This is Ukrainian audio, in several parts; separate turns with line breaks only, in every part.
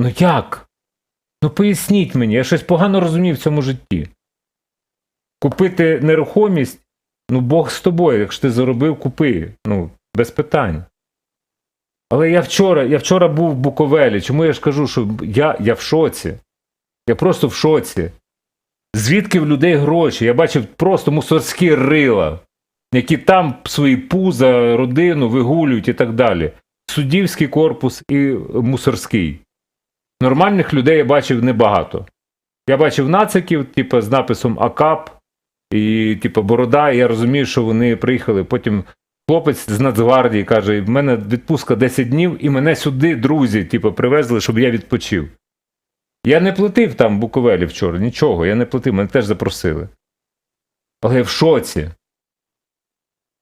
Ну як? Ну поясніть мені, я щось погано розумію в цьому житті. Купити нерухомість, ну Бог з тобою, якщо ти заробив, купи. Ну, без питань. Але я вчора, я вчора був в Буковелі. Чому я ж кажу, що я, я в шоці? Я просто в шоці. Звідки в людей гроші? Я бачив просто мусорські рила, які там свої пуза, родину вигулюють і так далі. Суддівський корпус і мусорський. Нормальних людей я бачив небагато. Я бачив нациків, типу, з написом АКАП і, типу, Борода, і я розумію, що вони приїхали. Потім хлопець з Нацгвардії каже: в мене відпустка 10 днів, і мене сюди друзі, типу, привезли, щоб я відпочив. Я не платив там Буковелі вчора, нічого, я не платив, мене теж запросили. Але я в шоці.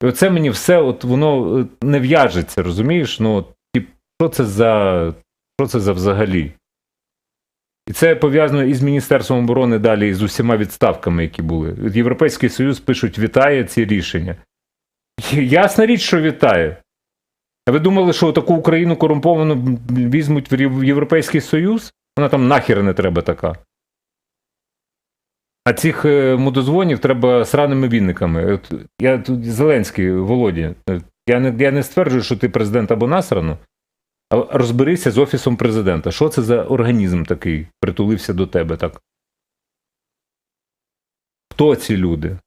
І оце мені все, от воно е, не в'яжеться, розумієш? Ну, тип, що це за. Що це за взагалі? І це пов'язано із Міністерством оборони далі, і з усіма відставками, які були. Європейський Союз пишуть, вітає ці рішення. Ясна річ, що вітає. А ви думали, що таку Україну корумповану візьмуть в Європейський Союз? Вона там нахер не треба така. А цих е, мудозвонів треба сраними вінниками. От я тут Зеленський, Володі. е, Я не, я не стверджую, що ти президент або насрано, розберися з офісом президента. Що це за організм такий притулився до тебе так? Хто ці люди?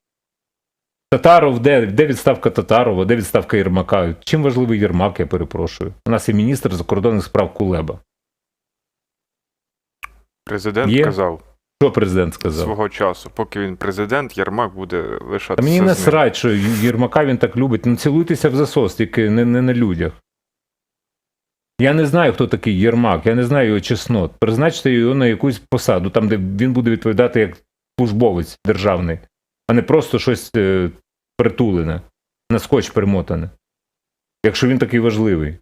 Татаров, де, де відставка Татарова, де відставка Єрмака? Чим важливий Єрмак, я перепрошую? У нас є міністр закордонних справ Кулеба.
Президент
Є?
казав
Що президент сказав?
свого часу, поки він президент, Єрмак буде лишатися.
мені
з ним.
насрать, що Єрмака він так любить. Ну цілуйтеся в засос, тільки не, не на людях. Я не знаю, хто такий Єрмак, я не знаю його чеснот. Призначте його на якусь посаду, там, де він буде відповідати як службовець державний, а не просто щось е, притулене, на скотч примотане. Якщо він такий важливий.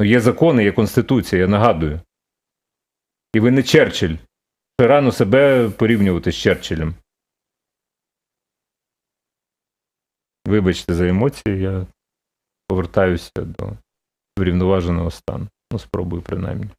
Ну, є закони, є конституція, я нагадую. І ви не Черчилль. Ще рано себе порівнювати з Черчиллем. Вибачте за емоції, я повертаюся до врівноваженого стану. Ну, спробую принаймні.